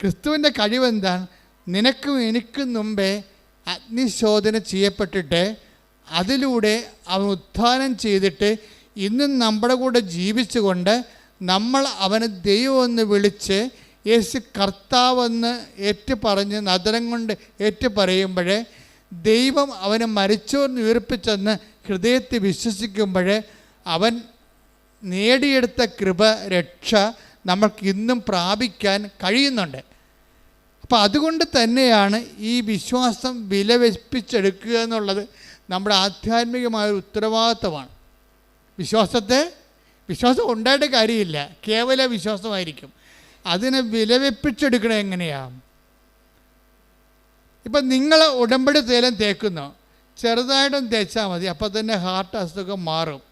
ക്രിസ്തുവിന്റെ കഴിവെന്താണ്? നിനക്കും എനിക്കും മുമ്പേ അഗ്നിശോധന ചെയ്യപ്പെട്ടിട്ട് അതിലൂടെ അവൻ ഉത്ഥാനം ചെയ്തിട്ട് ഇന്നും നമ്മുടെ കൂടെ ജീവിച്ചുകൊണ്ട് നമ്മൾ അവനെ ദൈവമെന്ന് വിളിച്ച് യേശു കർത്താവെന്ന് ഏറ്റു പറഞ്ഞ് നദരം കൊണ്ട് ഏറ്റു പറയുമ്പോൾ ദൈവം അവനെ മരിച്ചോർന്ന് ഉയർപ്പിച്ചെന്ന് ഹൃദയത്തിൽ വിശ്വസിക്കുമ്പോൾ അവൻ നേടിയെടുത്ത കൃപ രക്ഷ നമ്മൾക്ക് ഇന്നും പ്രാപിക്കാൻ കഴിയുന്നുണ്ട്. അപ്പോൾ അതുകൊണ്ട് തന്നെയാണ് ഈ വിശ്വാസം വിലവെപ്പിച്ചെടുക്കുക എന്നുള്ളത് നമ്മുടെ ആധ്യാത്മികമായ ഒരു ഉത്തരവാദിത്തമാണ് വിശ്വാസത്തെ വിശ്വാസം ഉണ്ടായിട്ട് കാര്യമില്ല. കേവല വിശ്വാസമായിരിക്കും. അതിനെ വിലവെപ്പിച്ചെടുക്കണേ എങ്ങനെയാണ് ഇപ്പം നിങ്ങൾ ഉടമ്പടി തേലം തേക്കുന്നു. ചെറുതായിട്ടൊന്ന് തേച്ചാൽ മതി. അപ്പോൾ തന്നെ ഹാർട്ട് അസുഖം മാറും.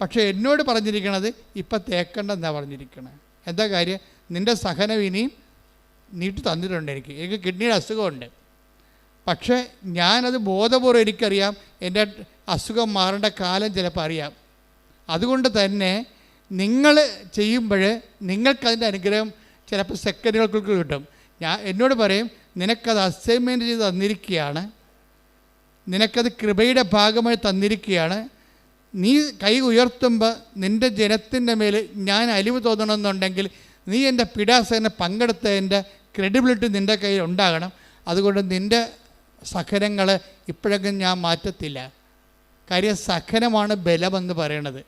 പക്ഷേ എന്നോട് പറഞ്ഞിരിക്കണത് ഇപ്പം തേക്കണ്ടെന്നാണ് പറഞ്ഞിരിക്കണത് എന്താ കാര്യം? നിന്റെ സഹനം ഇനിയും നീട്ടി തന്നിട്ടുണ്ട് എനിക്ക്. എനിക്ക് കിഡ്നിയുടെ അസുഖമുണ്ട്. പക്ഷേ ഞാനത് ബോധപൂർവം എനിക്കറിയാം. എന്റെ അസുഖം മാറേണ്ട കാലം ചിലപ്പോൾ അറിയാം. അതുകൊണ്ട് തന്നെ നിങ്ങൾ ചെയ്യുമ്പോൾ നിങ്ങൾക്കതിന്റെ അനുഗ്രഹം ചിലപ്പോൾ സെക്കൻഡുകൾക്ക് കിട്ടും. ഞാൻ എന്നോട് പറയും നിനക്കത് അസൈൻമെന്റ് ചെയ്ത് തന്നിരിക്കുകയാണ്. നിനക്കത് കൃപയുടെ ഭാഗമായി തന്നിരിക്കുകയാണ്. നീ കൈ ഉയർത്തുമ്പോൾ നിന്റെ ജനത്തിന്റെ മേൽ ഞാൻ അലിവ് തോന്നണമെന്നുണ്ടെങ്കിൽ നീ എന്റെ പിടാസനെ പങ്കെടുത്തതിന്റെ ക്രെഡിബിലിറ്റി നിന്റെ കയ്യിൽ ഉണ്ടാകണം. അതുകൊണ്ട് നിന്റെ സഹനങ്ങൾ ഇപ്പോഴൊക്കെ ഞാൻ മാറ്റത്തില്ല. കാര്യം സഹനമാണ് ബലമെന്ന് പറയണത്.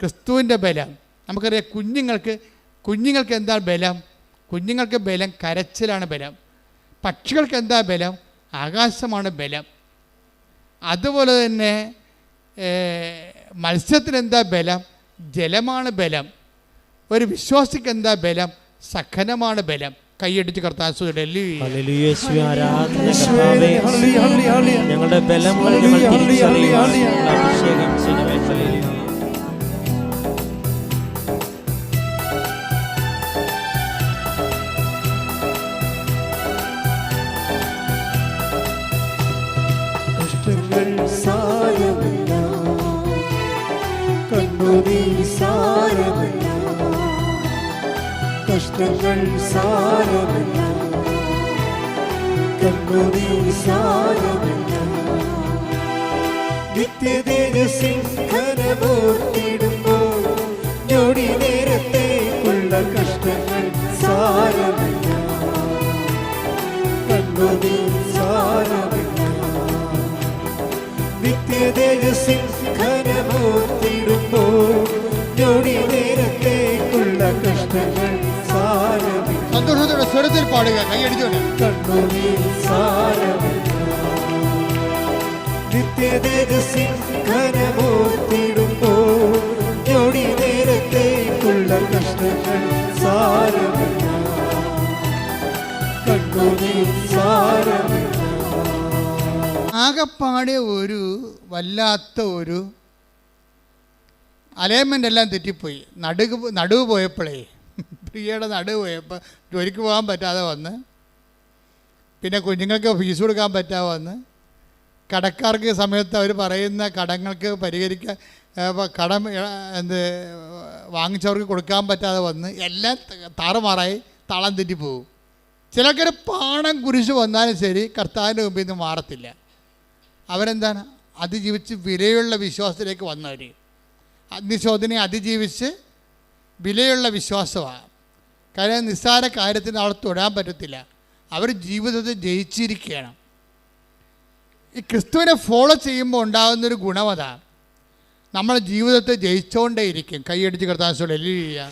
ക്രിസ്തുവിന്റെ ബലം. നമുക്കറിയാം കുഞ്ഞുങ്ങൾക്ക് കുഞ്ഞുങ്ങൾക്ക് എന്താ ബലം? കുഞ്ഞുങ്ങൾക്ക് ബലം കരച്ചിലാണ് ബലം. പക്ഷികൾക്ക് എന്താ ബലം? ആകാശമാണ് ബലം. അതുപോലെ തന്നെ മത്സ്യത്തിനെന്താ ബലം? ജലമാണ് ബലം. ഒരു വിശ്വാസിക്ക് എന്താ ബലം? സഖനമാണ് ബലം. കൈയടിച്ച് കർത്താസ്. ഞങ്ങളുടെ ബലങ്ങൾ അഭിഷേകം ചെയ്യണമേ. സാരമല്ല. കണ്ണുനീർ സാരമല്ല. കഷ്ടങ്ങൾ സാരമല്ല. കണ്ണുനീർ സാരമല്ല നിത്യതേജസിംഹനമോർത്തിടുമ്പോൾ ഞൊടി നേരത്തേക്കുള്ള കഷ്ടങ്ങൾ സാരമല്ല. കണ്ണുനീർ സാരമില്ല. നിത്യതേജസിംഹനമോർത്തിടുമ്പോൾ ഞൊടി നേരത്തേക്കുള്ള കഷ്ടങ്ങൾ സന്തോഷത്തോടെ സ്വരത്തിൽ പാടുക കൈയടിച്ചു ആകപ്പാടെ ഒരു വല്ലാത്ത ഒരു അലൈൻമെന്റ് എല്ലാം തെറ്റിപ്പോയി. നടുവ് നടുവ് പോയപ്പോഴേ പ്രിയയുടെ നടുവ് പോയപ്പോൾ ജോലിക്ക് പോകാൻ പറ്റാതെ വന്ന് പിന്നെ കുഞ്ഞുങ്ങൾക്ക് ഫീസ് കൊടുക്കാൻ പറ്റാതെ വന്ന് കടക്കാർക്ക് സമയത്ത് അവർ പറയുന്ന കടങ്ങൾക്ക് പരിഹരിക്കാൻ കടം എന്ത് വാങ്ങിച്ചവർക്ക് കൊടുക്കാൻ പറ്റാതെ വന്ന് എല്ലാം താറുമാറായി തളം തെറ്റിപ്പോവും ചിലക്കൊരു പാണം കുരിശ് വന്നാലും ശരി കർത്താവിന്റെ മുമ്പിൽ നിന്ന് മാറത്തില്ല. അവരെന്താണ്? അതിജീവിച്ച് വിലയുള്ള വിശ്വാസത്തിലേക്ക് വന്നവർ അഗ്നിശോധനയെ അതിജീവിച്ച് വിലയുള്ള വിശ്വാസമാണ്. കാര്യം നിസ്സാര കാര്യത്തിന് അവിടെ തൊടാൻ പറ്റത്തില്ല. അവർ ജീവിതത്തിൽ ജയിച്ചിരിക്കുകയാണ് ഈ ക്രിസ്തുവിനെ ഫോളോ ചെയ്യുമ്പോൾ ഉണ്ടാകുന്നൊരു ഗുണം അതാണ് നമ്മൾ ജീവിതത്തെ ജയിച്ചുകൊണ്ടേയിരിക്കും കൈയടിച്ച് കർത്താൻ എല്ലാം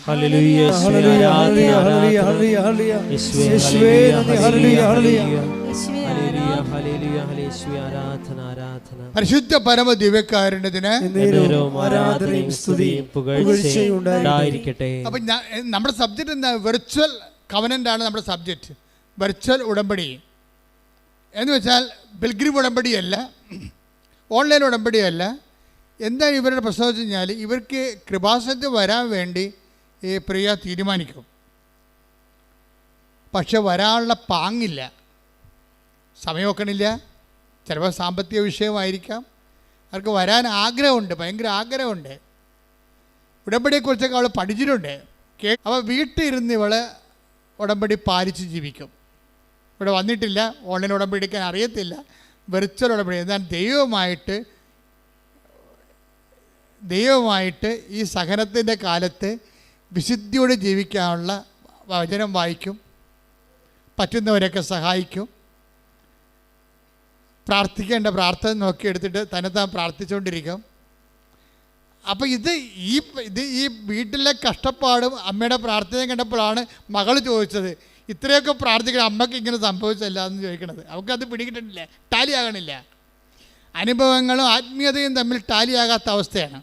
പരിശുദ്ധ പരമ ആരാധനയും സ്തുതിയും ഉണ്ടായിരിക്കട്ടെ. അപ്പൊ നമ്മുടെ സബ്ജക്റ്റ് എന്താ? വെർച്വൽ കവനന്റ് ആണ് നമ്മുടെ സബ്ജക്റ്റ് വെർച്വൽ ഉടമ്പടി. എന്ന് വെച്ചാൽ പിൽഗ്രിം ഉടമ്പടിയല്ല ഓൺലൈൻ ഉടമ്പടിയല്ല എന്താ ഇവരുടെ പ്രശ്നം വെച്ച് കഴിഞ്ഞാൽ ഇവർക്ക് കൃപാസനത്തിൽ വരാൻ വേണ്ടി ഈ പ്രിയ തീരുമാനിക്കും. പക്ഷെ വരാനുള്ള പാങ്ങില്ല. സമയം വെക്കണില്ല. ചിലപ്പോൾ സാമ്പത്തിക വിഷയമായിരിക്കാം. അവർക്ക് വരാൻ ആഗ്രഹമുണ്ട് ഭയങ്കര ആഗ്രഹമുണ്ട്. ഉടമ്പടിയെക്കുറിച്ചൊക്കെ അവൾ പഠിച്ചിട്ടുണ്ട്. കേ അവൾ വീട്ടിൽ ഇരുന്ന് ഇവൾ ഉടമ്പടി പാലിച്ച് ജീവിക്കും. ഇവിടെ വന്നിട്ടില്ല ഓൺലൈൻ ഉടമ്പടി എടുക്കാൻ അറിയത്തില്ല. വെർച്വൽ ഉടമ്പടി എന്നാൽ ദൈവമായിട്ട് ദൈവമായിട്ട് ഈ സഹനത്തിന്റെ കാലത്ത് വിശുദ്ധിയോടെ ജീവിക്കാനുള്ള വചനം വായിക്കും. പറ്റുന്നവരെയൊക്കെ സഹായിക്കും. പ്രാർത്ഥിക്കേണ്ട പ്രാർത്ഥന നോക്കി എടുത്തിട്ട് തന്നെത്താൻ പ്രാർത്ഥിച്ചുകൊണ്ടിരിക്കും. അപ്പോൾ ഇത് ഈ ഇത് ഈ വീട്ടിലെ കഷ്ടപ്പാടും അമ്മയുടെ പ്രാർത്ഥന കണ്ടപ്പോഴാണ് മകൾ ചോദിച്ചത് ഇത്രയൊക്കെ പ്രാർത്ഥിക്കണം അമ്മയ്ക്ക് ഇങ്ങനെ സംഭവിച്ചല്ല എന്ന് ചോദിക്കണത്. അവൾക്കത് പിടികിട്ടിട്ടില്ല ടാലിയാകണില്ല അനുഭവങ്ങളും ആത്മീയതയും തമ്മിൽ ടാലിയാകാത്ത അവസ്ഥയാണ്.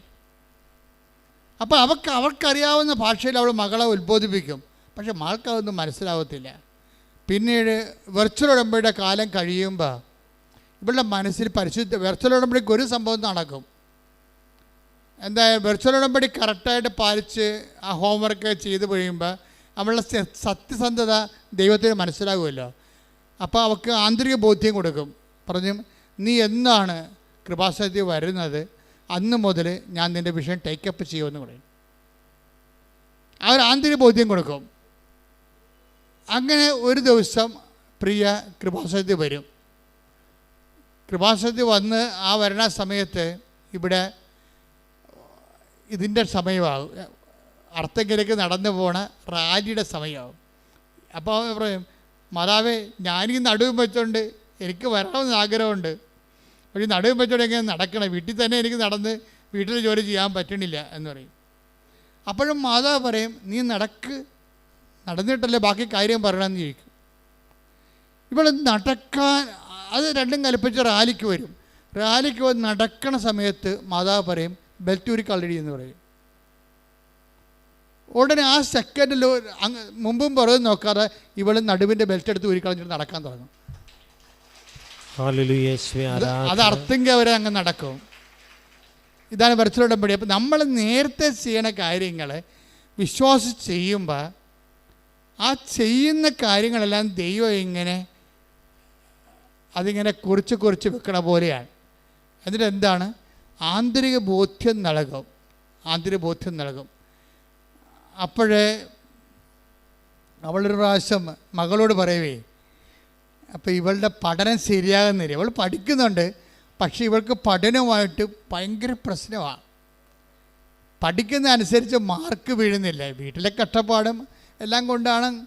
അപ്പോൾ അവൾക്ക് അവർക്കറിയാവുന്ന ഭാഷയിൽ അവൾ മകളെ ഉത്ബോധിപ്പിക്കും. പക്ഷെ മകൾക്കതൊന്നും മനസ്സിലാവത്തില്ല. പിന്നീട് വെർച്വൽ ഉടമ്പയുടെ കാലം കഴിയുമ്പോൾ ഇവളുടെ മനസ്സിൽ പരിശുദ്ധ വെർച്വൽ ഉടമ്പടിക്ക് ഒരു സംഭവം നടക്കും. എന്താ വെർച്വൽ ഉടമ്പടി കറക്റ്റായിട്ട് പാലിച്ച് ആ ഹോംവർക്ക് ചെയ്ത് കഴിയുമ്പോൾ അവളുടെ സത്യസന്ധത ദൈവത്തിന് മനസ്സിലാകുമല്ലോ. അപ്പോൾ അവൾക്ക് ആന്തരിക ബോധ്യം കൊടുക്കും. പറഞ്ഞു നീ എന്നാണ് കൃപാസനത്തിൽ വരുന്നത്? അന്ന് മുതൽ ഞാൻ നിന്റെ വിഷയം ടേക്കപ്പ് ചെയ്യുമെന്ന് പറയും. ആ ആന്തരിക ബോധ്യം കൊടുക്കും. അങ്ങനെ ഒരു ദിവസം പ്രിയ കൃപാസനത്തിൽ വരും. കൃപാസനത്തിൽ വന്ന് ആ വരണ സമയത്ത് ഇവിടെ ഇതിന്റെ സമയമാകും. അർത്ഥങ്കിലേക്ക് നടന്നു പോണ റാലിയുടെ സമയമാകും. അപ്പോൾ പറയും മാതാവേ ഞാനീ നടുവും വെച്ചോണ്ട് എനിക്ക് വരണമെന്ന് ആഗ്രഹമുണ്ട്. പക്ഷേ നടുവും വെച്ചോണ്ട് എങ്ങനെ നടക്കണം? വീട്ടിൽ തന്നെ എനിക്ക് നടന്ന് വീട്ടിൽ ജോലി ചെയ്യാൻ പറ്റണില്ല എന്ന് പറയും. അപ്പോഴും മാതാവ് പറയും നീ നടക്ക് നടന്നിട്ടല്ലേ ബാക്കി കാര്യം പറയണമെന്ന് ചോദിക്കും. ഇവൾ നടക്കാൻ അത് രണ്ടും കൽപ്പിച്ച് റാലിക്ക് വരും. റാലിക്ക് വന്ന് നടക്കണ സമയത്ത് മാതാവ് പറയും ബെൽറ്റ് കള്ളടി എന്ന് പറയും. ഉടനെ ആ സെക്കൻഡിൽ അങ്ങ് മുമ്പും പുറകും നോക്കാതെ ഇവൾ നടുവിന്റെ ബെൽറ്റ് എടുത്ത് ഊരി കളഞ്ഞിട്ട് നടക്കാൻ തുടങ്ങും. അത് അർത്ഥെങ്കിൽ അവരെ അങ്ങ് നടക്കും. ഇതാണ് വെർച്വൽ ഉടമ്പടി. അപ്പം നമ്മൾ നേരത്തെ ചെയ്യണ കാര്യങ്ങൾ വിശ്വാസിച്ച് ചെയ്യുമ്പോൾ ആ ചെയ്യുന്ന കാര്യങ്ങളെല്ലാം ദൈവം ഇങ്ങനെ അതിങ്ങനെ കുറിച്ച് കുറിച്ച് വെക്കണ പോലെയാണ്. എന്നിട്ട് എന്താണ്? ആന്തരിക ബോധ്യം നൽകും. ആന്തരിക ബോധ്യം നൽകും. അപ്പോഴേ അവളൊരു പ്രാവശ്യം മകളോട് പറയവേ അപ്പോൾ ഇവളുടെ പഠനം ശരിയാകുന്നില്ല. ഇവൾ പഠിക്കുന്നുണ്ട് പക്ഷേ ഇവൾക്ക് പഠനവുമായിട്ട് ഭയങ്കര പ്രശ്നമാണ്. പഠിക്കുന്ന അനുസരിച്ച് മാർക്ക് വീഴുന്നില്ല. വീട്ടിലെ കഷ്ടപ്പാടും എല്ലാം കൊണ്ടാണ്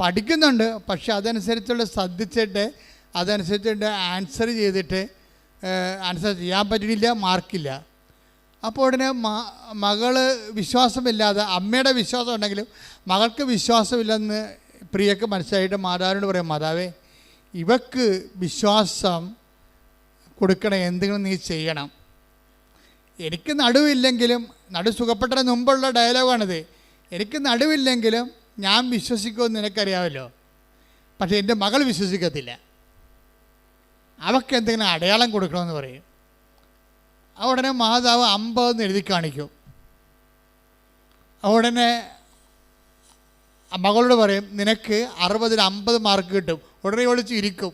പഠിക്കുന്നുണ്ട് പക്ഷെ അതനുസരിച്ചുള്ള ശ്രദ്ധിച്ചിട്ട് അതനുസരിച്ചിട്ട് ആൻസർ ചെയ്തിട്ട് ആൻസർ ചെയ്യാൻ പറ്റിയില്ല മാർക്കില്ല അപ്പോൾ ഉടനെ മകൾ വിശ്വാസമില്ലാതെ അമ്മയുടെ വിശ്വാസം ഉണ്ടെങ്കിലും മകൾക്ക് വിശ്വാസമില്ലെന്ന് പ്രിയക്ക് മനസ്സിലായിട്ട് മാതാവിനോട് പറയും മാതാവേ ഇവക്ക് വിശ്വാസം കൊടുക്കണം എന്തെങ്കിലും നീ ചെയ്യണം. എനിക്ക് നടുവില്ലെങ്കിലും നടു സുഖപ്പെട്ടതിന് മുമ്പുള്ള ഡയലോഗാണിത്. എനിക്ക് നടുവില്ലെങ്കിലും ഞാൻ വിശ്വസിക്കുമെന്ന് നിനക്കറിയാമല്ലോ. പക്ഷേ എന്റെ മകൾ വിശ്വസിക്കത്തില്ല. അവൾക്ക് എന്തെങ്കിലും അടയാളം കൊടുക്കണമെന്ന് പറയും. ഉടനെ മാതാവ് അമ്പതെന്ന് എഴുതി കാണിക്കും. ഉടനെ മകളോട് പറയും നിനക്ക് അറുപതിൽ അമ്പത് മാർക്ക് കിട്ടും. ഉടനെ ഒളിച്ച് ഇരിക്കും.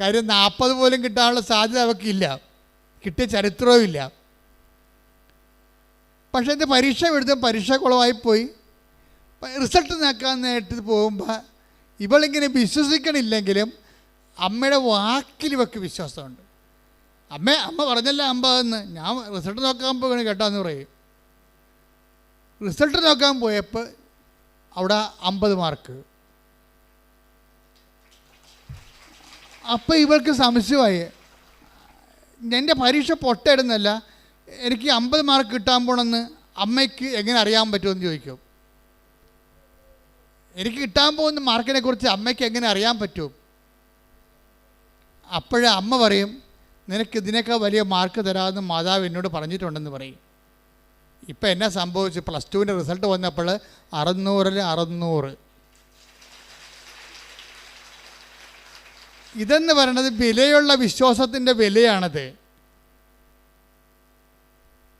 കാര്യം നാൽപ്പത് പോലും കിട്ടാനുള്ള സാധ്യത അവക്കില്ല. കിട്ടിയ ചരിത്രവും ഇല്ല. പക്ഷേ എന്റെ പരീക്ഷ എഴുതും പരീക്ഷ കുളമായിപ്പോയി റിസൾട്ട് നോക്കാൻ നേരിട്ട് പോകുമ്പോൾ ഇവളിങ്ങനെ വിശ്വസിക്കണില്ലെങ്കിലും അമ്മയുടെ വാക്കിൽ ഇവക്ക് വിശ്വാസമുണ്ട്. അമ്മ അമ്മ പറഞ്ഞല്ല അമ്പതെന്ന് ഞാൻ റിസൾട്ട് നോക്കാൻ പോകണം കേട്ടാന്ന് പറയും. റിസൾട്ട് നോക്കാൻ പോയപ്പോൾ അവിടെ അമ്പത് മാർക്ക് അപ്പോൾ ഇവൾക്ക് സംശയമായി. എന്റെ പരീക്ഷ പൊട്ടയിടുന്നല്ല എനിക്ക് അമ്പത് മാർക്ക് കിട്ടാൻ പോണെന്ന് അമ്മയ്ക്ക് എങ്ങനെ അറിയാൻ പറ്റുമെന്ന് ചോദിക്കും. എനിക്ക് കിട്ടാൻ പോകുന്ന മാർക്കിനെ കുറിച്ച് അമ്മയ്ക്ക് എങ്ങനെ അറിയാൻ പറ്റും? അപ്പോഴേ അമ്മ പറയും നിനക്ക് ഇതിനേക്കാൾ വലിയ മാർക്ക് തരാമെന്ന് മാതാവ് എന്നോട് പറഞ്ഞിട്ടുണ്ടെന്ന് പറയും. ഇപ്പം എന്നെ സംഭവിച്ചു? പ്ലസ് ടുവിന്റെ റിസൾട്ട് വന്നപ്പോൾ അറുന്നൂറിൽ അറുന്നൂറ്. ഇതെന്ന് പറയുന്നത് വിലയുള്ള വിശ്വാസത്തിന്റെ വിലയാണത്.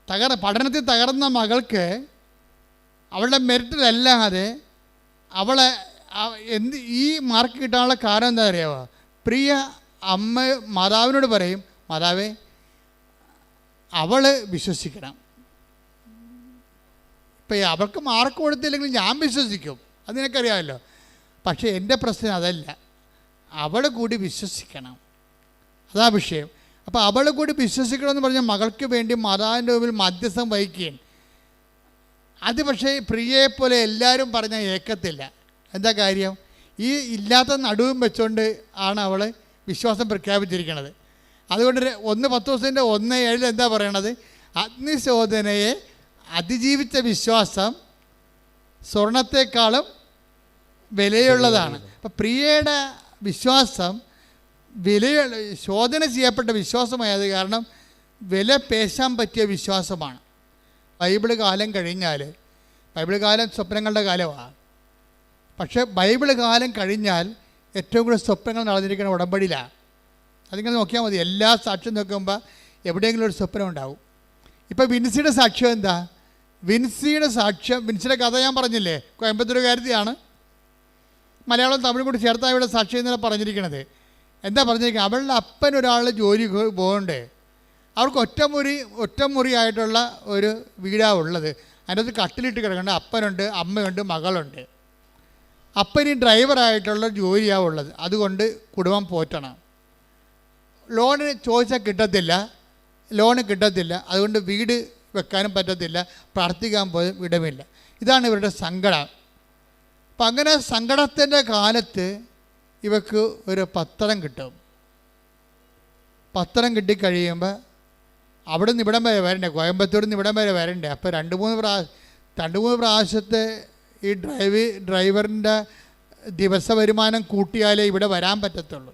തകർ പഠനത്തിൽ തകർന്ന മകൾക്ക് അവളുടെ മെറിറ്റിലല്ലാതെ അവളെ എന്ത് ഈ മാർക്ക് കിട്ടാനുള്ള കാരണം എന്താ അറിയാമോ പ്രിയ അമ്മ മാതാവിനോട് പറയും മാതാവേ അവൾ വിശ്വസിക്കണം. ഇപ്പം അവൾക്ക് മാർക്ക് കൊടുത്തില്ലെങ്കിൽ ഞാൻ വിശ്വസിക്കും. അത് നിനക്കറിയാമല്ലോ. പക്ഷേ എന്റെ പ്രശ്നം അതല്ല. അവൾ കൂടി വിശ്വസിക്കണം. അതാ വിഷയം. അപ്പോൾ അവൾ കൂടി വിശ്വസിക്കണമെന്ന് പറഞ്ഞാൽ മകൾക്ക് വേണ്ടി മാതാവിന്റെ മുമ്പിൽ മധ്യസ്ഥം വഹിക്കുകയും. അത് പക്ഷേ പ്രിയയെപ്പോലെ എല്ലാവരും പറഞ്ഞാൽ ഏക്കത്തില്ല. എന്താ കാര്യം? ഈ ഇല്ലാത്ത നടുവും വെച്ചുകൊണ്ട് ആണ് അവൾ വിശ്വാസം പ്രഖ്യാപിച്ചിരിക്കുന്നത് അതുകൊണ്ട് ഒന്ന് പത്ത് ദിവസത്തിന്റെ ഒന്ന് ഏഴിൽ എന്താ പറയണത്? അഗ്നിശോധനയെ അതിജീവിച്ച വിശ്വാസം സ്വർണത്തെക്കാളും വിലയുള്ളതാണ്. അപ്പം പ്രിയയുടെ വിശ്വാസം വിലയുള്ള ശോധന ചെയ്യപ്പെട്ട വിശ്വാസമായത് കാരണം വില പേശാൻ പറ്റിയ വിശ്വാസമാണ്. ബൈബിൾ കാലം കഴിഞ്ഞാൽ ബൈബിൾ കാലം സ്വപ്നങ്ങളുടെ കാലമാണ് പക്ഷേ ബൈബിൾ കാലം കഴിഞ്ഞാൽ ഏറ്റവും കൂടുതൽ സ്വപ്നങ്ങൾ നടന്നിരിക്കുന്ന ഉടമ്പടിയിലാണ് അതിങ്ങനെ നോക്കിയാൽ മതി. എല്ലാ സാക്ഷ്യം നോക്കുമ്പോൾ എവിടെയെങ്കിലും ഒരു സ്വപ്നം ഉണ്ടാവും. ഇപ്പോൾ വിൻസിയുടെ സാക്ഷ്യം എന്താ? വിൻസിയുടെ സാക്ഷ്യം വിൻസിയുടെ കഥ ഞാൻ പറഞ്ഞില്ലേ? കോയമ്പത്തൂർ കോയമ്പത്തൂരുകാരത്തിയാണ് മലയാളം തമിഴ് കൂടി ചേർത്താണ് ഇവിടെ സാക്ഷ്യം ഇന്നലെ പറഞ്ഞിരിക്കണത്. എന്താ പറഞ്ഞിരിക്കുന്നത്? അവളുടെ അപ്പൻ ഒരാൾ ജോലി പോകണ്ടേ. അവർക്ക് ഒറ്റമുറി ഒറ്റമുറിയായിട്ടുള്ള ഒരു വീടാണ് ഉള്ളത്. അതിനകത്ത് കട്ടിലിട്ട് കിടക്കേണ്ട അപ്പനുണ്ട് അമ്മയുണ്ട് മകളുണ്ട്. അപ്പന് ഡ്രൈവറായിട്ടുള്ള ജോലിയാണ് ഉള്ളത്. അതുകൊണ്ട് കുടുംബം പോറ്റണം. ലോണ് ചോദിച്ചാൽ കിട്ടത്തില്ല. ലോണ് കിട്ടത്തില്ല. അതുകൊണ്ട് വീട് വെക്കാനും പറ്റത്തില്ല. പ്രാർത്ഥിക്കാൻ പോലും ഇടമില്ല ഇതാണ് ഇവരുടെ സങ്കടം. അപ്പം അങ്ങനെ സങ്കടത്തിന്റെ കാലത്ത് ഇവക്ക് ഒരു പത്രം കിട്ടും. പത്രം കിട്ടിക്കഴിയുമ്പോൾ അവിടെ നിന്ന് ഇവിടം വരെ വരണ്ടേ? കോയമ്പത്തൂരിൽ നിന്ന് ഇവിടം വരെ വരണ്ടേ? അപ്പോൾ രണ്ട് മൂന്ന് പ്രാ രണ്ട് മൂന്ന് പ്രാവശ്യത്തെ ഈ ഡ്രൈവ് ഡ്രൈവറിന്റെ ദിവസ വരുമാനം കൂട്ടിയാലേ ഇവിടെ വരാൻ പറ്റത്തുള്ളൂ.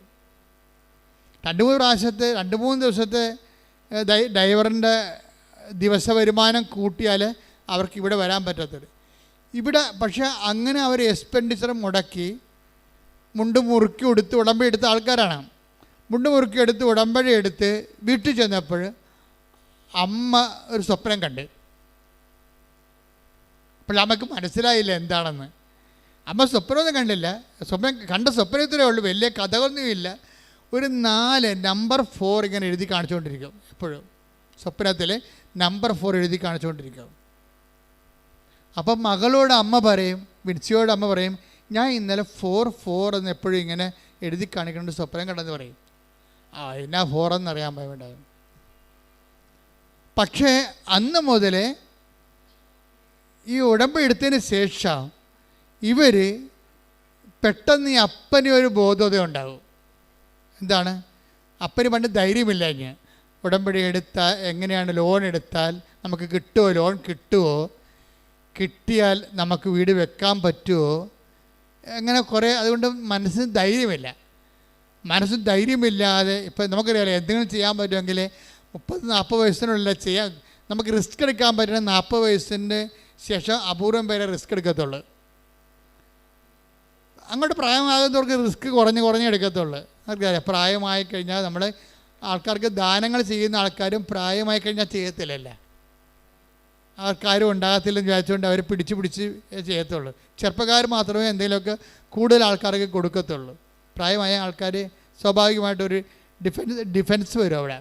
രണ്ട് മൂന്ന് പ്രാവശ്യത്തെ രണ്ട് മൂന്ന് ദിവസത്തെ ഡ്രൈവറിന്റെ ദിവസ വരുമാനം കൂട്ടിയാൽ അവർക്ക് ഇവിടെ വരാൻ പറ്റത്തുള്ളൂ. ഇവിടെ പക്ഷേ അങ്ങനെ അവർ എക്സ്പെൻഡിച്ചർ മുടക്കി മുണ്ട് മുറുക്കി എടുത്ത് ഉടമ്പടി എടുത്ത ആൾക്കാരാണ്. മുണ്ട് മുറുക്കി എടുത്ത് ഉടമ്പടി എടുത്ത് വീട്ടിൽ ചെന്നപ്പോൾ അമ്മ ഒരു സ്വപ്നം കണ്ട്. അപ്പോൾ നമുക്ക് മനസ്സിലായില്ല എന്താണെന്ന്. അമ്മ സ്വപ്നമൊന്നും കണ്ടില്ല. സ്വപ്നം കണ്ട സ്വപ്നത്തിലേ ഉള്ളൂ. വലിയ കഥകളൊന്നുമില്ല. ഒരു നാല് നമ്പർ ഫോർ ഇങ്ങനെ എഴുതി കാണിച്ചുകൊണ്ടിരിക്കും എപ്പോഴും. സ്വപ്നത്തിൽ നമ്പർ ഫോർ എഴുതി കാണിച്ചുകൊണ്ടിരിക്കും. അപ്പം മകളോട് അമ്മ പറയും വിൻസിയോട് അമ്മ പറയും ഞാൻ ഇന്നലെ ഫോർ ഫോർ എന്ന് എപ്പോഴും ഇങ്ങനെ എഴുതി കാണിക്കേണ്ട സ്വപ്നം കണ്ടെന്ന് പറയും. ആ എന്നാ ഫോർ എന്നറിയാൻ വേണ്ടായിരുന്നു പക്ഷേ അന്ന് മുതൽ ഈ ഉടമ്പ് എടുത്തതിന് ശേഷം ഇവർ പെട്ടെന്ന് ഈ അപ്പന് ഒരു ബോധത ഉണ്ടാവും. എന്താണ്? അപ്പന് പണ്ട് ധൈര്യമില്ല ഇങ്ങനെ ഉടമ്പടി എടുത്താൽ എങ്ങനെയാണ് ലോൺ എടുത്താൽ നമുക്ക് കിട്ടുമോ ലോൺ കിട്ടുമോ കിട്ടിയാൽ നമുക്ക് വീട് വെക്കാൻ പറ്റുമോ അങ്ങനെ കുറേ അതുകൊണ്ട് മനസ്സിന് ധൈര്യമില്ല. മനസ്സിന് ധൈര്യമില്ലാതെ ഇപ്പം നമുക്കറിയാലോ എന്തെങ്കിലും ചെയ്യാൻ പറ്റുമെങ്കിൽ മുപ്പത് നാൽപ്പത് വയസ്സിനുള്ളിൽ ചെയ്യാൻ നമുക്ക് റിസ്ക് എടുക്കാൻ പറ്റുന്ന നാൽപ്പത് വയസ്സിന്റെ ശേഷം അപൂർവം പേരെ റിസ്ക് എടുക്കത്തുള്ളൂ. അങ്ങോട്ട് പ്രായമാകുന്നവർക്ക് റിസ്ക് കുറഞ്ഞ് കുറഞ്ഞ് എടുക്കത്തുള്ളൂ. നമുക്കറിയാം പ്രായമായി കഴിഞ്ഞാൽ നമ്മൾ ആൾക്കാർക്ക് ദാനങ്ങൾ ചെയ്യുന്ന ആൾക്കാരും പ്രായമായി കഴിഞ്ഞാൽ ചെയ്യത്തില്ലല്ലേ? ആൾക്കാരും ഉണ്ടാകത്തില്ലെന്ന് വിചാരിച്ചുകൊണ്ട് അവർ പിടിച്ച് പിടിച്ച് ചെയ്യത്തുള്ളൂ. ചെറുപ്പക്കാർ മാത്രമേ എന്തെങ്കിലുമൊക്കെ കൂടുതൽ ആൾക്കാർക്ക് കൊടുക്കത്തുള്ളൂ. പ്രായമായ ആൾക്കാർ സ്വാഭാവികമായിട്ടൊരു ഡിഫൻസ് ഡിഫൻസ് വരും അവിടെ.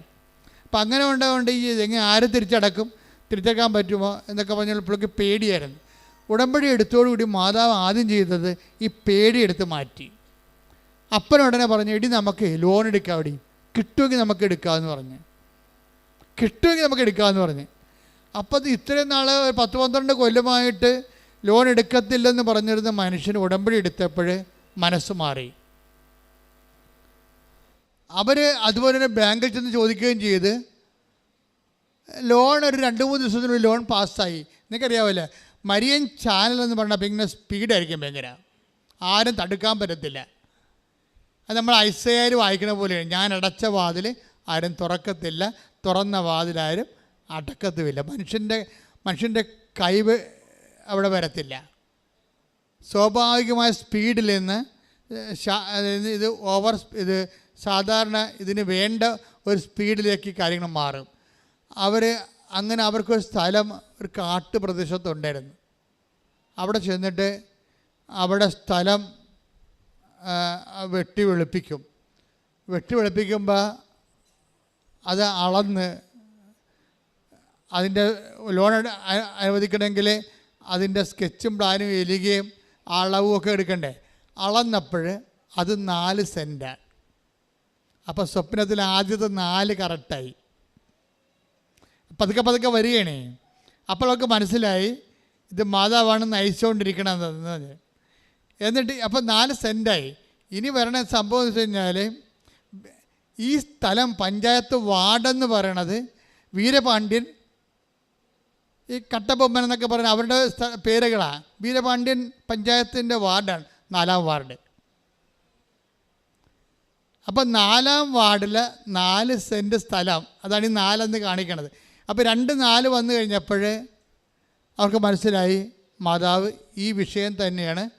അപ്പം അങ്ങനെ ഉണ്ടാകൊണ്ട് ഈ എങ്ങനെ ആര് തിരിച്ചടക്കും? തിരിച്ചടക്കാൻ പറ്റുമോ എന്നൊക്കെ പറഞ്ഞാൽ പുള്ളിക്ക് പേടിയായിരുന്നു. ഉടമ്പടി എടുത്തോടുകൂടി മാതാവ് ആദ്യം ചെയ്തത് ഈ പേടി എടുത്ത് മാറ്റി. അപ്പനുടനെ പറഞ്ഞു എടി നമുക്ക് ലോൺ എടുക്കാം എടി. കിട്ടുമെങ്കിൽ നമുക്ക് എടുക്കാമെന്ന് പറഞ്ഞ്. കിട്ടുമെങ്കിൽ നമുക്ക് എടുക്കാമെന്ന് പറഞ്ഞ്. അപ്പോൾ ഇത്രയും നാൾ പത്ത് പന്ത്രണ്ട് കൊല്ലമായിട്ട് ലോൺ എടുക്കത്തില്ലെന്ന് പറഞ്ഞിരുന്ന മനുഷ്യന് ഉടമ്പടി എടുത്തപ്പോൾ മനസ്സ് മാറി. അവർ അതുപോലെ തന്നെ ബാങ്കിൽ ചെന്ന് ചോദിക്കുകയും ചെയ്ത് ലോൺ ഒരു രണ്ട് മൂന്ന് ദിവസത്തിനുള്ളിൽ ലോൺ പാസ്സായി. നിങ്ങൾക്കറിയാവില്ലേ? മരിയൻ ചാനൽ എന്ന് പറഞ്ഞാൽ ഭയങ്കര സ്പീഡായിരിക്കും ഭയങ്കര. ആരും തടുക്കാൻ പറ്റത്തില്ല. അത് നമ്മൾ ഐസയാർ വായിക്കണ പോലെയാണ്. ഞാൻ അടച്ച വാതിൽ ആരും തുറക്കത്തില്ല. തുറന്ന വാതിലാരും അടക്കത്തുമില്ല. മനുഷ്യന്റെ മനുഷ്യന്റെ കഴിവ് അവിടെ വരത്തില്ല. സ്വാഭാവികമായ സ്പീഡിൽ നിന്ന് ഇത് ഓവർ ഇത് സാധാരണ ഇതിന് വേണ്ട ഒരു സ്പീഡിലേക്ക് കാര്യങ്ങൾ മാറും. അവർ അങ്ങനെ അവർക്കൊരു സ്ഥലം ഒരു കാട്ട് പ്രദേശത്തുണ്ടായിരുന്നു അവിടെ ചെന്നിട്ട് അവിടെ സ്ഥലം വെട്ടി വെളുപ്പിക്കും. വെട്ടി വെളുപ്പിക്കുമ്പോൾ അത് അളന്ന് അതിന്റെ ലോൺ അനുവദിക്കണമെങ്കിൽ അതിന്റെ സ്കെച്ചും പ്ലാനും എലുകയും അളവും ഒക്കെ എടുക്കണ്ടേ? അളന്നപ്പോൾ അത് നാല് സെന്റാണ്. അപ്പോൾ സ്വപ്നത്തിൽ ആദ്യത്തെ നാല് കറക്റ്റായി. പതുക്കെ പതുക്കെ വരികയാണേ. അപ്പോൾ മനസ്സിലായി ഇത് മാതാവാണ് നയിച്ചുകൊണ്ടിരിക്കണമെന്ന് എന്നിട്ട് അപ്പോൾ നാല് സെന്റായി ഇനി വരണ സംഭവം എന്ന് വെച്ച് കഴിഞ്ഞാൽ ഈ സ്ഥലം പഞ്ചായത്ത് വാർഡെന്ന് പറയണത് വീരപാണ്ഡ്യൻ ഈ കട്ടബൊമ്മൻ എന്നൊക്കെ പറയുന്ന അവരുടെ പേരുകളാണ് വീരപാണ്ഡ്യൻ പഞ്ചായത്തിന്റെ വാർഡാണ് നാലാം വാർഡ്. അപ്പം നാലാം വാർഡിലെ നാല് സെന്റ് സ്ഥലം അതാണ് ഈ നാലെന്ന് കാണിക്കണത്. അപ്പോൾ രണ്ട് നാല് വന്നു കഴിഞ്ഞപ്പോൾ അവർക്ക് മനസ്സിലായി മാതാവ് ഈ വിഷയം തന്നെയാണ്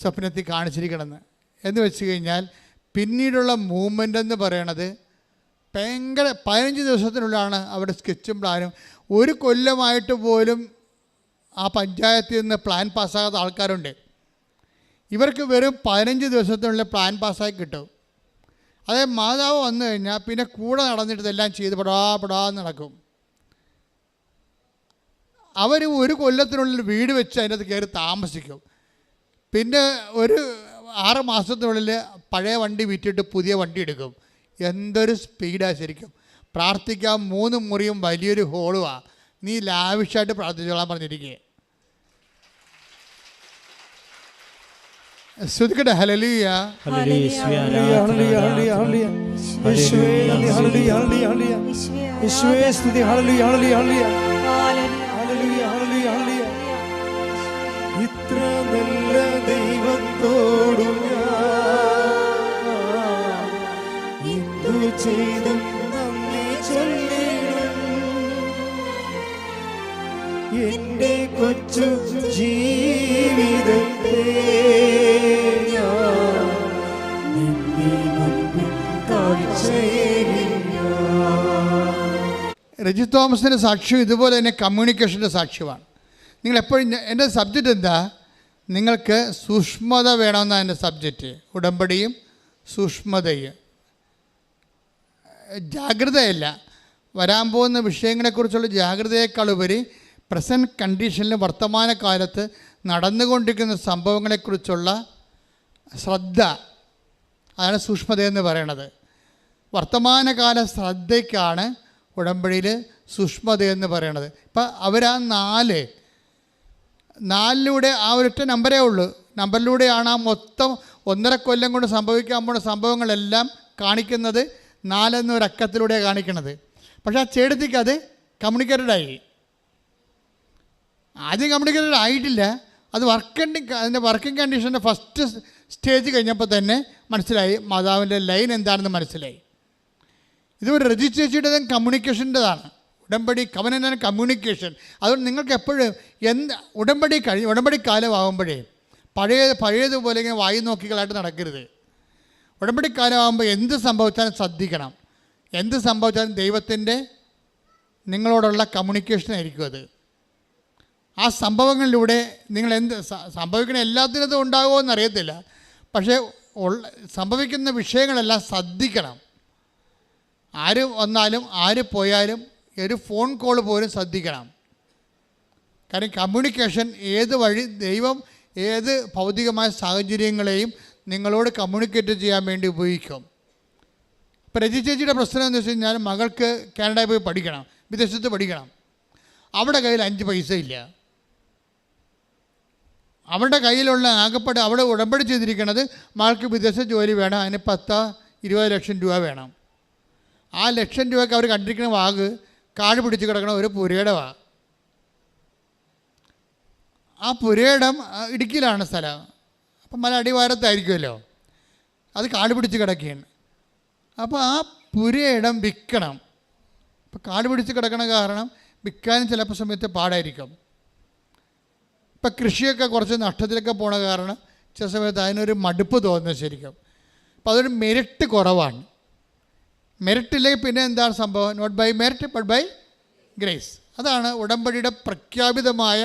സ്വപ്നത്തിൽ കാണിച്ചിരിക്കണമെന്ന് എന്ന് വെച്ച് കഴിഞ്ഞാൽ പിന്നീടുള്ള മൂവ്മെന്റ് എന്ന് പറയണത് ഭയങ്കര പതിനഞ്ച് ദിവസത്തിനുള്ളിലാണ് അവിടെ സ്കെച്ചും പ്ലാനും ഒരു കൊല്ലമായിട്ട് പോലും ആ പഞ്ചായത്തിൽ നിന്ന് പ്ലാൻ പാസ്സാകാത്ത ആൾക്കാരുണ്ട്. ഇവർക്ക് വെറും പതിനഞ്ച് ദിവസത്തിനുള്ളിൽ പ്ലാൻ പാസ്സായി കിട്ടും. അതായത് മാതാവ് വന്നു കഴിഞ്ഞാൽ പിന്നെ കൂടെ നടന്നിട്ട് ഇതെല്ലാം ചെയ്ത് പടാ പടാന്ന് നടക്കും. അവർ ഒരു കൊല്ലത്തിനുള്ളിൽ വീട് വെച്ച് അതിനകത്ത് കയറി താമസിക്കും. പിന്നെ ഒരു ആറ് മാസത്തിനുള്ളിൽ പഴയ വണ്ടി വിറ്റിട്ട് പുതിയ വണ്ടി എടുക്കും. എന്തൊരു സ്പീഡാണ് ശരിക്കും. പ്രാർത്ഥിക്കാൻ മൂന്ന് മുറിയും വലിയൊരു ഹോളുമാണ് നീ ലാവിഷായിട്ട് പ്രാർത്ഥിച്ചോളാൻ പറഞ്ഞിരിക്കുക ശ്രുതിക്കട്ടെ ഹലലിയ ഹല്ലേലൂയ, എന്റെ കൊച്ചു ഞാൻ രജി തോമസിന്റെ സാക്ഷ്യം ഇതുപോലെ തന്നെ കമ്മ്യൂണിക്കേഷന്റെ സാക്ഷ്യമാണ്. നിങ്ങൾ എപ്പോഴും എന്റെ സബ്ജക്റ്റ് എന്താ? നിങ്ങൾക്ക് സൂക്ഷ്മത വേണമെന്നാണ് എന്റെ സബ്ജക്റ്റ്. ഉടമ്പടിയും സൂക്ഷ്മതയും. ജാഗ്രതയല്ല. വരാൻ പോകുന്ന വിഷയങ്ങളെക്കുറിച്ചുള്ള ജാഗ്രതയേക്കാൾ ഉപരി പ്രസന്റ് കണ്ടീഷനിൽ വർത്തമാനകാലത്ത് നടന്നുകൊണ്ടിരിക്കുന്ന സംഭവങ്ങളെക്കുറിച്ചുള്ള ശ്രദ്ധ അതാണ് സൂക്ഷ്മതയെന്ന് പറയണത്. വർത്തമാനകാല ശ്രദ്ധയ്ക്കാണ് ഉടമ്പടിയിൽ സൂക്ഷ്മതയെന്ന് പറയണത്. ഇപ്പം അവരാ നാല് നാലിലൂടെ ആ ഒരൊറ്റ നമ്പരേ ഉള്ളൂ. നമ്പറിലൂടെയാണ് ആ മൊത്തം ഒന്നര കൊല്ലം കൊണ്ട് സംഭവിക്കാൻ പോണ സംഭവങ്ങളെല്ലാം കാണിക്കുന്നത് നാലെന്നൊരക്കത്തിലൂടെ കാണിക്കുന്നത് പക്ഷേ ആ ചേടത്തിക്ക് അത് കമ്മ്യൂണിക്കേറ്റഡ് ആയി. ആദ്യം കമ്മ്യൂണിക്കേറ്റഡ് ആയിട്ടില്ല. അത് വർക്കിന്റെ അതിന്റെ വർക്കിംഗ് കണ്ടീഷന്റെ ഫസ്റ്റ് സ്റ്റേജ് കഴിഞ്ഞപ്പോൾ തന്നെ മനസ്സിലായി മാതാവിന്റെ ലൈൻ എന്താണെന്ന് മനസ്സിലായി. ഇതൊരു തന്നെ കമ്മ്യൂണിക്കേഷന്റെതാണ് ഉടമ്പടി കവനാണ് കമ്മ്യൂണിക്കേഷൻ അതുകൊണ്ട് നിങ്ങൾക്ക് എപ്പോഴും എന്ത് ഉടമ്പടി കഴിഞ്ഞ് ഉടമ്പടി കാലമാകുമ്പോഴേ പഴയ പഴയതുപോലെ ഇങ്ങനെ വായി നോക്കികളായിട്ട് നടക്കരുത്. ഉടമ്പടി കാലമാകുമ്പോൾ എന്ത് സംഭവിച്ചാലും ശ്രദ്ധിക്കണം. എന്ത് സംഭവിച്ചാലും ദൈവത്തിന്റെ നിങ്ങളോടുള്ള കമ്മ്യൂണിക്കേഷൻ ആയിരിക്കും അത്. ആ സംഭവങ്ങളിലൂടെ നിങ്ങൾ എന്ത് സംഭവിക്കണ എല്ലാത്തിനും എല്ലാത്തിനതും ഉണ്ടാകുമോ എന്നറിയത്തില്ല. പക്ഷേ സംഭവിക്കുന്ന വിഷയങ്ങളെല്ലാം ശ്രദ്ധിക്കണം. ആര് വന്നാലും ആര് പോയാലും ഒരു ഫോൺ കോൾ പോലും ശ്രദ്ധിക്കണം. കാരണം കമ്മ്യൂണിക്കേഷൻ ഏത് വഴി ദൈവം ഏത് ഭൗതികമായ സാഹചര്യങ്ങളെയും നിങ്ങളോട് കമ്മ്യൂണിക്കേറ്റ് ചെയ്യാൻ വേണ്ടി ഉപയോഗിക്കും. ഇപ്പോൾ രജി ചേച്ചിയുടെ പ്രശ്നം എന്ന് വെച്ച് കഴിഞ്ഞാൽ മകൾക്ക് കാനഡയിൽ പോയി പഠിക്കണം വിദേശത്ത് പഠിക്കണം. അവിടെ കയ്യിൽ അഞ്ച് പൈസ ഇല്ല. അവരുടെ കയ്യിലുള്ള ആകപ്പാട് അവിടെ ഉടമ്പടി ചെയ്തിരിക്കുന്നത് മകൾക്ക് വിദേശ ജോലി വേണം അതിന് പത്ത് ഇരുപത് ലക്ഷം രൂപ വേണം. ആ ലക്ഷം രൂപയ്ക്ക് അവർ കണ്ടിരിക്കുന്ന വാഗ് കാട് പിടിച്ച് കിടക്കണ ഒരു പുരയിടമാണ് ആ പുരയിടം ഇടുക്കിയിലാണ് സ്ഥലം. അപ്പം മല അടിവാരത്തായിരിക്കുമല്ലോ. അത് കാട് പിടിച്ച് കിടക്കുകയാണ്. അപ്പോൾ ആ പുരയിടം വിൽക്കണം. അപ്പോൾ കാട് പിടിച്ച് കിടക്കണ കാരണം വിൽക്കാനും ചിലപ്പോൾ സമയത്ത് പാടായിരിക്കും. ഇപ്പം കൃഷിയൊക്കെ കുറച്ച് നഷ്ടത്തിലൊക്കെ പോണ കാരണം ചില സമയത്ത് അതിനൊരു മടുപ്പ് തോന്നുന്നത് ശരിക്കും. അപ്പോൾ അതൊരു മെരിറ്റ് കുറവാണ്. മെറിറ്റ് ഇല്ലെങ്കിൽ പിന്നെ എന്താണ് സംഭവം? Not by merit but by grace അതാണ് ഉടമ്പടിയുടെ പ്രഖ്യാപിതമായ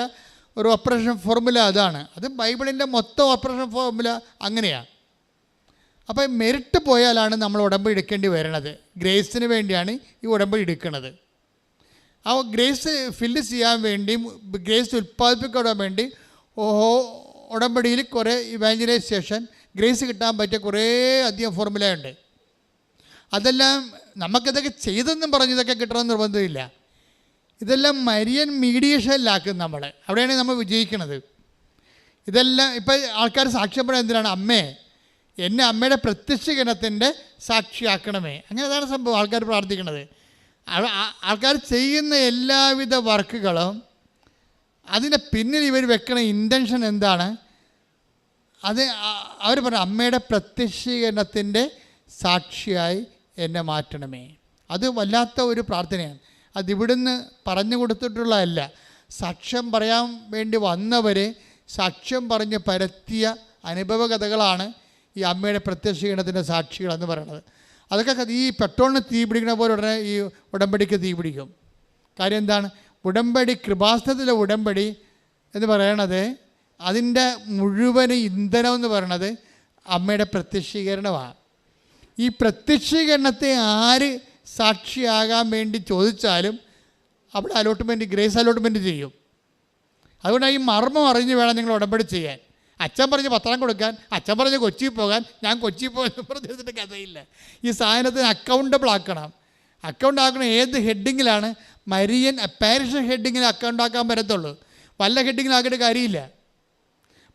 ഒരു ഓപ്പറേഷൻ ഫോർമുല അതാണ്. അത് ബൈബിളിന്റെ മൊത്തം ഓപ്പറേഷൻ ഫോർമുല അങ്ങനെയാണ് അപ്പോൾ മെറിറ്റ് പോയാലാണ് നമ്മൾ ഉടമ്പടി എടുക്കേണ്ടി വരണത്. ഗ്രേസിന് വേണ്ടിയാണ് ഈ ഉടമ്പടി എടുക്കുന്നത്. ആ ഗ്രേസ് ഫില്ല് ചെയ്യാൻ വേണ്ടി ഗ്രേസ് ഉൽപ്പാദിപ്പിക്കാൻ വേണ്ടി ഓഹോ ഉടമ്പടിയിൽ കുറേ ഇവാഞ്ചലൈസേഷൻ ഗ്രേസ് കിട്ടാൻ പറ്റിയ കുറേ അധികം ഫോർമുലയുണ്ട് അതെല്ലാം നമുക്കിതൊക്കെ ചെയ്തെന്നും പറഞ്ഞ് ഇതൊക്കെ കിട്ടണമെന്ന് നിർബന്ധമില്ല. ഇതെല്ലാം മരിയൻ മീഡിയേഷനിലാക്കും നമ്മൾ അവിടെയാണ് നമ്മൾ വിജയിക്കുന്നത്. ഇതെല്ലാം ഇപ്പം ആൾക്കാർ സാക്ഷ്യം പറയാൻ എന്തിനാണ്? അമ്മേ എന്നെ അമ്മയുടെ പ്രത്യക്ഷീകരണത്തിന്റെ സാക്ഷിയാക്കണമേ. അങ്ങനെ അതാണ് സംഭവം ആൾക്കാർ പ്രാർത്ഥിക്കുന്നത്. ആൾക്കാർ ചെയ്യുന്ന എല്ലാവിധ വർക്കുകളും അതിന്റെ പിന്നിൽ ഇവർ വെക്കുന്ന ഇന്റൻഷൻ എന്താണ്? അത് അവർ പറഞ്ഞു അമ്മയുടെ പ്രത്യക്ഷീകരണത്തിന്റെ സാക്ഷിയായി എന്നെ മാറ്റണമേ. അത് വല്ലാത്ത ഒരു പ്രാർത്ഥനയാണ്. അത് ഇവിടുന്ന് പറഞ്ഞു കൊടുത്തിട്ടുള്ളതല്ല. സാക്ഷ്യം പറയാൻ വേണ്ടി വന്നവരെ സാക്ഷ്യം പറഞ്ഞ് പരത്തിയ അനുഭവ കഥകളാണ് ഈ അമ്മയുടെ പ്രത്യക്ഷീണത്തിന്റെ സാക്ഷികളെന്ന് പറയുന്നത്. അതൊക്കെ ഈ പെട്രോളിന് തീ പിടിക്കുന്ന പോലെ ഉടനെ ഈ ഉടമ്പടിക്ക് തീ പിടിക്കും. കാര്യം എന്താണ്? ഉടമ്പടി കൃപാസ്ഥത്തിലെ ഉടമ്പടി എന്ന് പറയണത് അതിന്റെ മുഴുവൻ ഇന്ധനം എന്ന് പറയണത് അമ്മയുടെ പ്രത്യക്ഷീകരണമാണ്. ഈ പ്രത്യക്ഷീകരണത്തെ ആര് സാക്ഷിയാകാൻ വേണ്ടി ചോദിച്ചാലും അവിടെ അലോട്ട്മെന്റ് ഗ്രേസ് അലോട്ട്മെന്റ് ചെയ്യും. അതുകൊണ്ട് ഈ മർമ്മം അറിഞ്ഞ് വേണം നിങ്ങൾ ഉടമ്പടി ചെയ്യാൻ. അച്ഛൻ പറഞ്ഞ് പത്രം കൊടുക്കാൻ അച്ഛൻ പറഞ്ഞ് കൊച്ചിയിൽ പോകാൻ ഞാൻ കൊച്ചിയിൽ പോകാൻ പറഞ്ഞിട്ട് കഥയില്ല. ഈ സാധനത്തിന് അക്കൗണ്ടബിൾ ആക്കണം. അക്കൗണ്ട് ആക്കണം ഏത് ഹെഡിങ്ങിലാണ് മരിയൻ പാരിഷ് ഹെഡിങ്ങിൽ അക്കൗണ്ട് ആക്കാൻ പറ്റത്തുള്ളൂ. വല്ല ഹെഡിങ്ങിലാക്കേണ്ട കാര്യമില്ല.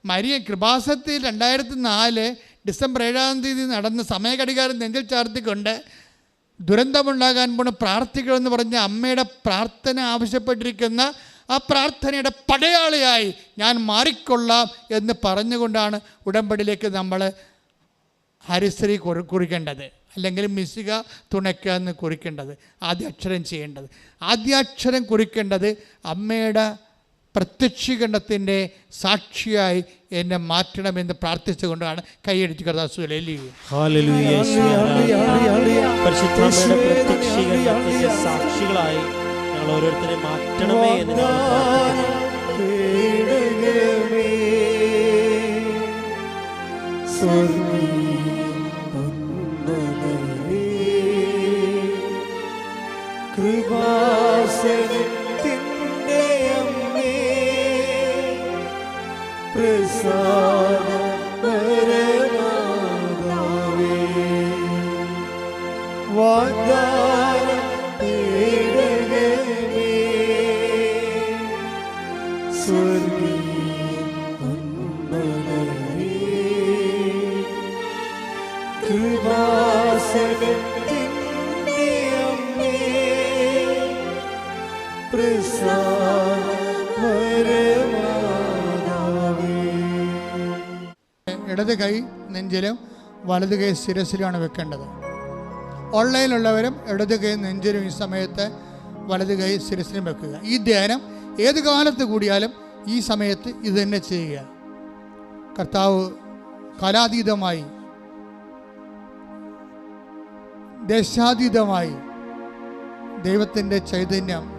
മരിയൻ കൃപാസത്തിൽ രണ്ടായിരത്തി നാല് ഡിസംബർ ഏഴാം തീയതി നടന്ന സമയഘടികാരം നെഞ്ചിൽ ചാർത്തിക്കൊണ്ട് ദുരന്തമുണ്ടാകാൻ പോണ പ്രാർത്ഥിക്കണമെന്ന് പറഞ്ഞ അമ്മയുടെ പ്രാർത്ഥന ആവശ്യപ്പെട്ടിരിക്കുന്ന ആ പ്രാർത്ഥനയുടെ പടയാളിയായി ഞാൻ മാറിക്കൊള്ളാം എന്ന് പറഞ്ഞുകൊണ്ടാണ് ഉടമ്പടിയിലേക്ക് നമ്മൾ ഹരിശ്രീ കുറി കുറിക്കേണ്ടത്. അല്ലെങ്കിൽ മിസിക തുണയ്ക്കുക എന്ന് കുറിക്കേണ്ടത്. ആദ്യാക്ഷരം ചെയ്യേണ്ടത്. ആദ്യാക്ഷരം കുറിക്കേണ്ടത് അമ്മയുടെ പ്രത്യക്ഷീകരണത്തിന്റെ സാക്ഷിയായി എന്നെ മാറ്റണമെന്ന് പ്രാർത്ഥിച്ചുകൊണ്ടാണ് കൈയടിച്ച് പ്രത്യക്ഷീകരണത്തിന്റെ സാക്ഷികളായി ഞങ്ങൾ ഓരോരുത്തരെ മാറ്റണമേ എന്ന് ഞങ്ങൾ presa നെഞ്ചിലും വലത് കൈ ശിരസിലുമാണ് വെക്കേണ്ടത്. ഓൺലൈനിലുള്ളവരും ഇടത് കൈ നെഞ്ചിലും ഈ സമയത്ത് വലത് കൈ ശിരസിലും വെക്കുക. ഈ ധ്യാനം ഏത് കാലത്ത് കൂടിയാലും ഈ സമയത്ത് ഇത് തന്നെ ചെയ്യുക. കർത്താവ് കലാതീതമായി ദേശാതീതമായി ദൈവത്തിന്റെ ചൈതന്യം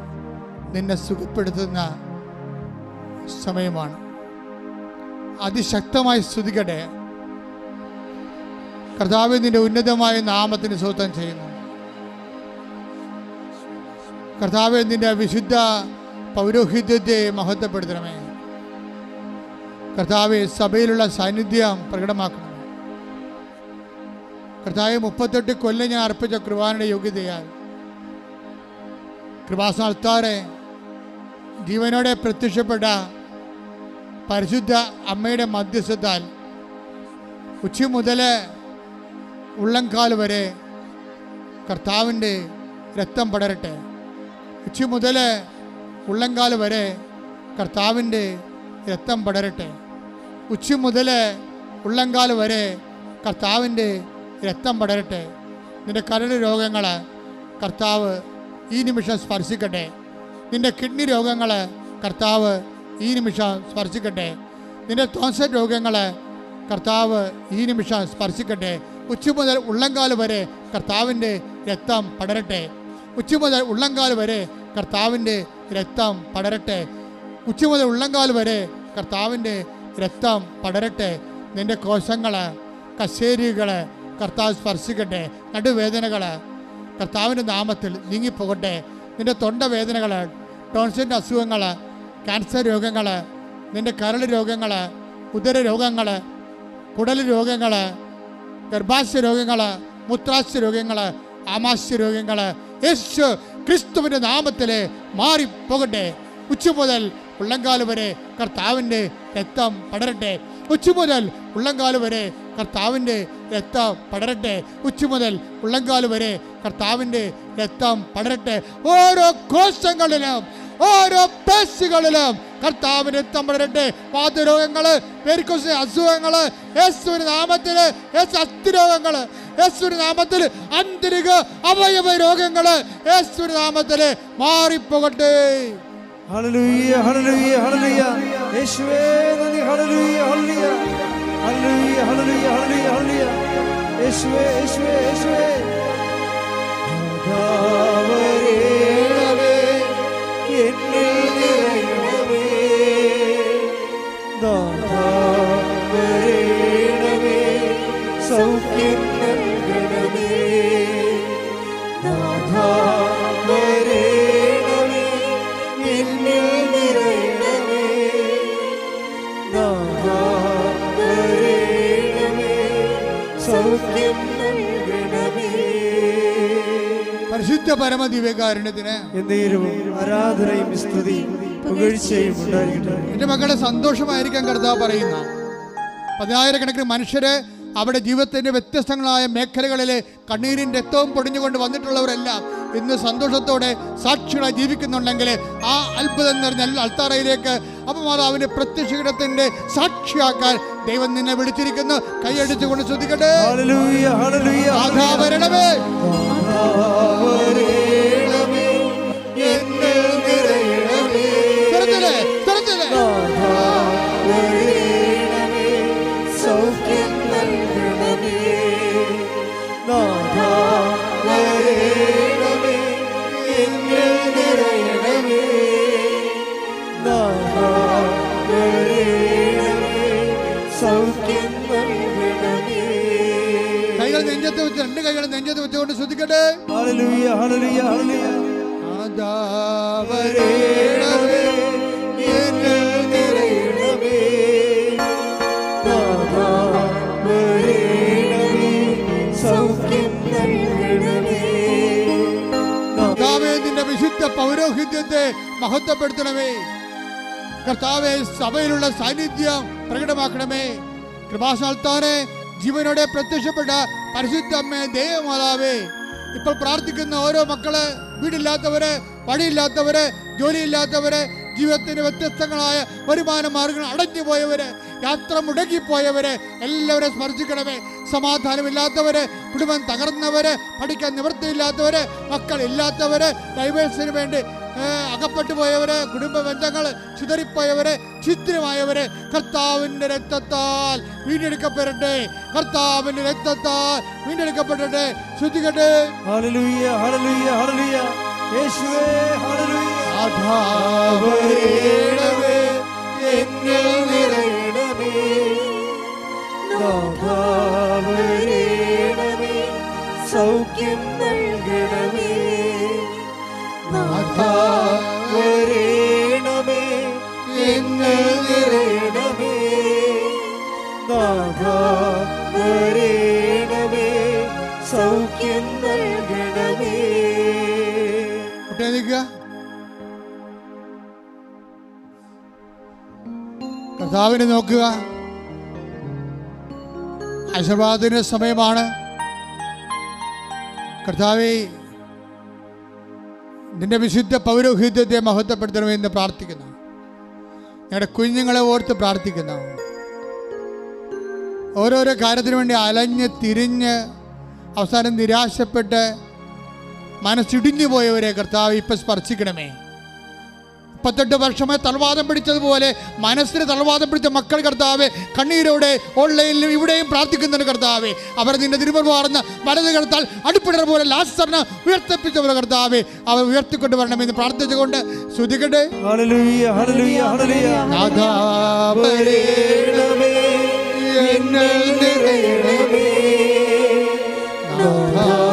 നിന്നെ സുഖപ്പെടുത്തുന്ന സമയമാണ്. അതിശക്തമായി സ്തുതിക്കട്ടെ. കർത്താവ് നിന്റെ ഉന്നതമായ നാമത്തിന് സ്വത്തം ചെയ്യുന്നു. കർത്താവ് നിന്റെ വിശുദ്ധ പൗരോഹിത്യത്തെ മഹത്വപ്പെടുത്തണമേ. കർത്താവ് സഭയിലുള്ള സാന്നിധ്യം പ്രകടമാക്കണം കർത്താവ് മുപ്പത്തെട്ട് കൊല്ലം ഞാൻ അർപ്പിച്ച കൃപാനയുടെ യോഗ്യതയാൽ. കൃപാസ്ഥാനത്താറെ ജീവനോടെ പ്രത്യക്ഷപ്പെട്ട പരിശുദ്ധ അമ്മയുടെ മധ്യസ്ഥത്താൽ ഉച്ച മുതൽ ഉള്ളംകാൽ വരെ കർത്താവിന്റെ രക്തം പടരട്ടെ. ഉച്ച മുതൽ ഉള്ളംകാൽ വരെ കർത്താവിന്റെ രക്തം പടരട്ടെ. ഉച്ച മുതൽ ഉള്ളംകാൽ വരെ കർത്താവിന്റെ രക്തം പടരട്ടെ. നിന്റെ കരട് രോഗങ്ങൾ കർത്താവ് ഈ നിമിഷം സ്പർശിക്കട്ടെ. നിന്റെ കിഡ്നി രോഗങ്ങൾ കർത്താവ് ഈ നിമിഷം സ്പർശിക്കട്ടെ. നിന്റെ തോൻസ രോഗങ്ങൾ കർത്താവ് ഈ നിമിഷം സ്പർശിക്കട്ടെ. ഉച്ച മുതൽ ഉള്ളംകാൽ വരെ കർത്താവിന്റെ രക്തം പടരട്ടെ. ഉച്ച മുതൽ ഉള്ളംകാൽ വരെ കർത്താവിന്റെ രക്തം പടരട്ടെ. ഉച്ച മുതൽ ഉള്ളംകാൽ വരെ കർത്താവിന്റെ രക്തം പടരട്ടെ. നിന്റെ കോശങ്ങൾ കശേരികൾ കർത്താവ് സ്പർശിക്കട്ടെ. നടുവേദനകൾ കർത്താവിന്റെ നാമത്തിൽ നീങ്ങിപ്പോകട്ടെ. നിന്റെ തൊണ്ടവേദനകൾ ടോൺസിന്റെ അസുഖങ്ങൾ ക്യാൻസർ രോഗങ്ങൾ നിന്റെ കരൾ രോഗങ്ങൾ ഉദര രോഗങ്ങൾ കുടൽ രോഗങ്ങൾ ഗർഭാശയ രോഗങ്ങൾ മുത്രാശയ രോഗങ്ങൾ ആമാശയ രോഗങ്ങൾ യേശു ക്രിസ്തുവിന്റെ നാമത്തിൽ മാറിപ്പോകട്ടെ. ഉച്ച മുതൽ ഉള്ളങ്കാൽ വരെ കർത്താവിന്റെ രക്തം പടരട്ടെ. ഉച്ച മുതൽ ഉള്ളങ്കാൽ വരെ കർത്താവിന്റെ രക്തം പടരട്ടെ. ഉച്ച മുതൽ ഉള്ളങ്കാൽ വരെ കർത്താവിന്റെ രക്തം പടരട്ടെ. ഓരോ കോശങ്ങളിലും ഓരോ പേശികളിലും കർത്താവിന് രക്തം പടരട്ടെ. വാതരോഗങ്ങൾ പേരിക്കോസ് അസുഖങ്ങൾ യേശുവിന്റെ നാമത്തിൽ യേശു അസ്ഥിരോഗങ്ങൾ യേശുവിന് നാമത്തിൽ അന്തരിക അവയവ രോഗങ്ങൾ യേശുവിന് നാമത്തിൽ മാറിപ്പോകട്ടെ. Hallelujah hallelujah hallelujah. യേശുവേ നന്ദി. Hallelujah hallelujah. Hallelujah hallelujah hallelujah hallelujah. യേശുവേ യേശുവേ യേശുവേ. നാഥാവരേണമേ പരിശുദ്ധ പരമദിവ്യകാരുണ്യത്തിന് ദിവ്യകാരുണ്യത്തിന് ആരാധനയും സ്തുതിയും പുകഴ്ചയും ഉണ്ടായിരിക്കട്ടെ. എന്റെ മക്കളെ സന്തോഷമായിരിക്കാൻ കർത്താവ് പറയുന്ന പതിനായിരക്കണക്കിന് മനുഷ്യരെ അവിടെ ജീവിതത്തിന്റെ വ്യത്യസ്തങ്ങളായ മേഖലകളിലെ കണ്ണീരിന്റെ രക്തവും പൊടിഞ്ഞുകൊണ്ട് വന്നിട്ടുള്ളവരെല്ലാം ഇന്ന് സന്തോഷത്തോടെ സാക്ഷികളായി ജീവിക്കുന്നുണ്ടെങ്കിൽ ആ അത്ഭുതം നിറഞ്ഞ അൽത്താറയിലേക്ക് അപ്പമാതാവിന്റെ പ്രത്യക്ഷീകരണത്തിന്റെ സാക്ഷിയാക്കാൻ ദൈവം നിന്നെ വിളിച്ചിരിക്കുന്നു. കൈയടിച്ചുകൊണ്ട് ശ്രദ്ധിക്കട്ടെ. ആധാ വരണമേ. എന്നിൽ നിറയണമേ സൗഖ്യം നൽകണമേ കൈകൾ നെഞ്ചത്ത് വെച്ച് രണ്ട് കൈകൾ നെഞ്ചത്ത് വെച്ചുകൊണ്ട് ശ്രദ്ധിക്കട്ടെ. എന്നിൽ പൗരോഹിത്യത്തെ മഹത്വപ്പെടുത്തണമേ. കർത്താവെ സഭയിലുള്ള സാന്നിധ്യം പ്രകടമാക്കണമേ. കൃപാസാൽത്താനെ ജീവനോടെ പ്രത്യക്ഷപ്പെട്ട പരിശുദ്ധ ദേവമാതാവേ ദൈവമാതാവേ. ഇപ്പോൾ പ്രാർത്ഥിക്കുന്ന ഓരോ മക്കൾ വീടില്ലാത്തവര് പണിയില്ലാത്തവര് ജോലിയില്ലാത്തവര് ജീവിതത്തിന്റെ വ്യത്യസ്തങ്ങളായ വരുമാന മാർഗങ്ങൾ അടഞ്ഞു പോയവര് യാത്ര മുടങ്ങിപ്പോയവര് എല്ലാവരെ സ്മർശിക്കണമേ സമാധാനമില്ലാത്തവര് കുടുംബം തകർന്നവര് പഠിക്കാൻ നിവൃത്തിയില്ലാത്തവര് മക്കൾ ഇല്ലാത്തവര് ഡൈവേഴ്സിന് വേണ്ടി അകപ്പെട്ടു പോയവര് കുടുംബ ബന്ധങ്ങൾ ചിതറിപ്പോയവര് ഛിദ്രമായവര് കർത്താവിന്റെ രക്തത്താൽ വീണ്ടെടുക്കപ്പെടട്ടെ. കർത്താവിന്റെ രക്തത്താൽ വീണ്ടെടുക്കപ്പെടട്ടെ. ശ്രദ്ധിക്കട്ടെ യേശുവേ ഹല്ലേലൂയ ആധാവരേണമേ എന്നിൽ നിറയണമേ. നാഥാവരേണമേ സൗഖ്യം നൽകണമേ. നാഥാവരേണമേ എന്നിൽ നിറയണമേ. നാഥാവരേണമേ സൗഖ്യം നൽകണമേ. കർത്താവിനെ നോക്കുക. ആശീർവാദത്തിന്റെ സമയമാണ്. കർത്താവെ നിന്റെ വിശുദ്ധ പൗരോഹിത്യത്തെ മഹത്വപ്പെടുത്തണമെന്ന് പ്രാർത്ഥിക്കുന്നു. ഞങ്ങളുടെ കുഞ്ഞുങ്ങളെ ഓർത്ത് പ്രാർത്ഥിക്കുന്നു. ഓരോരോ കാര്യത്തിനു വേണ്ടി അലഞ്ഞ് തിരിഞ്ഞ് അവസാനം നിരാശപ്പെട്ട് മനസ്സിടിഞ്ഞു പോയവരെ കർത്താവ് ഇപ്പം സ്പർശിക്കണമേ. മുപ്പത്തെട്ട് വർഷമായി തളവാദം പിടിച്ചതുപോലെ മനസ്സിന് തളവാദം പിടിച്ച മക്കൾ കർത്താവ് കണ്ണീരോടെ ഓൺലൈനിലും ഇവിടെയും പ്രാർത്ഥിക്കുന്നുണ്ട് കർത്താവ്. അവർ നിന്റെ തിരുമുറവാർന്ന വലത് കർത്താൽ അടുപ്പിടർ പോലെ ലാസ്റ്ററിന് ഉയർത്തിപ്പിച്ചവർ കർത്താവ്. അവർ ഉയർത്തിക്കൊണ്ട് വരണമെന്ന് പ്രാർത്ഥിച്ചുകൊണ്ട് ശ്രുതികട്ടെ എന്നിൽ നിറയണമേ. നാഥാ